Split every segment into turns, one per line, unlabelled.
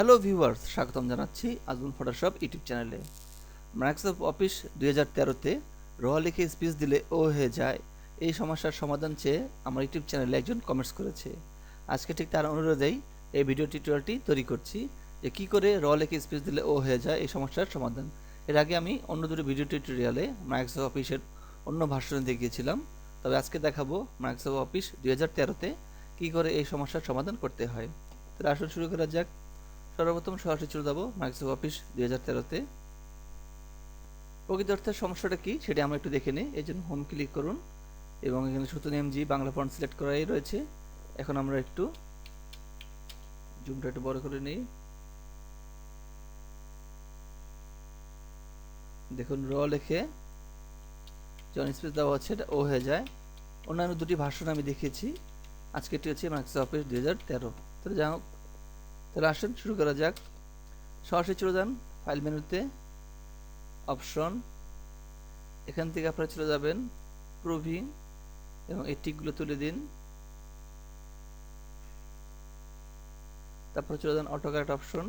Hello viewers স্বাগতম জানাচ্ছি Azmul Photoshop YouTube চ্যানেলে মাইক্রোসফট অফিস দুই হাজার তেরোতে র লিখে স্পিচ দিলে, ও হয়ে যায়। এই সমস্যার সমাধান চেয়ে আমার ইউটিউব চ্যানেলে একজন কমেন্টস করেছে। আজকে ঠিক তার অনুরোধেই এই ভিডিও টিউটোরিয়ালটি তৈরি করছি যে কী করে র লিখে স্পিচ দিলে, ও হয়ে যায়? এই সমস্যার সমাধান। এর আগে আমি অন্য দুটো ভিডিও টিউটোরিয়ালে মাইক্রোসফট অফিসের অন্য ভার্সনে দেখিয়েছিলাম। তবে আজকে দেখাবো মাইক্রোসফট অফিস দুই হাজার তেরোতে কী করে এই সমস্যার সমাধান করতে হয়। তাহলে আসুন শুরু করা যাক। সর্বপ্রথম সরাসরি চলে যাব মাইক্রোসফট অফিস দুই হাজার তেরোতে। প্রকৃত অর্থের সমস্যাটা কি সেটা আমরা একটু দেখে নিই, এই জন্য হোম ক্লিক করুন এবং এখানে Sutonny MJ Bangla font select করাই রয়েছে। এখন আমরা একটু জুমটা একটু বড় করে নিই। দেখুন র লেখে জন স্পেস দেওয়া হচ্ছে, এটা ও হয়ে যায়। অন্যান্য দুটি ভাষণ আমি দেখিয়েছি। আজকে এটি হচ্ছে মাইক্রোসফট অফিস দুই হাজার তেরো। তাহলে যাই হোক তাহলে আসুন, শুরু করা যাক। সরাসরি চলে যান ফাইল মেনুতে। অপশন। এখান থেকে আপনারা চলে যাবেন, প্রুভিং, এবং এই টিকগুলো তুলে দিন। তারপর চলে যান অটোকারেক্ট অপশন।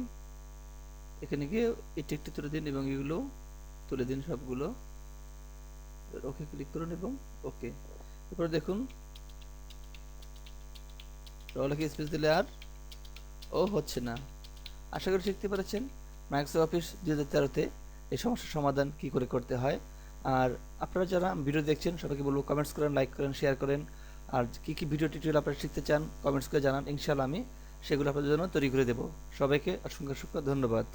এখানে গিয়ে এই টিকটি তুলে দিন এবং এগুলো তুলে দিন সবগুলো। ওকে ক্লিক করুন এবং ওকে এরপর দেখুন রলেকে স্পেস দিলে আর ও হচ্ছে না। আশা করি শিখতে পেরেছেন। মাইক্রোসফট অফিস দুই হাজার তেরোতে এই সমস্যার সমাধান কি করে করতে হয়। আর আপনারা যারা ভিডিও দেখছেন, সবাইকে বলব কমেন্টস করেন লাইক করেন শেয়ার করেন। আর কী কী ভিডিও টিউটোরিয়াল আপনারা শিখতে চান কমেন্টস করে জানান। ইনশাল্লাহ আমি সেগুলো আপনাদের জন্য তৈরি করে দেবো। সবাইকে অসংখ্য অসংখ্য ধন্যবাদ।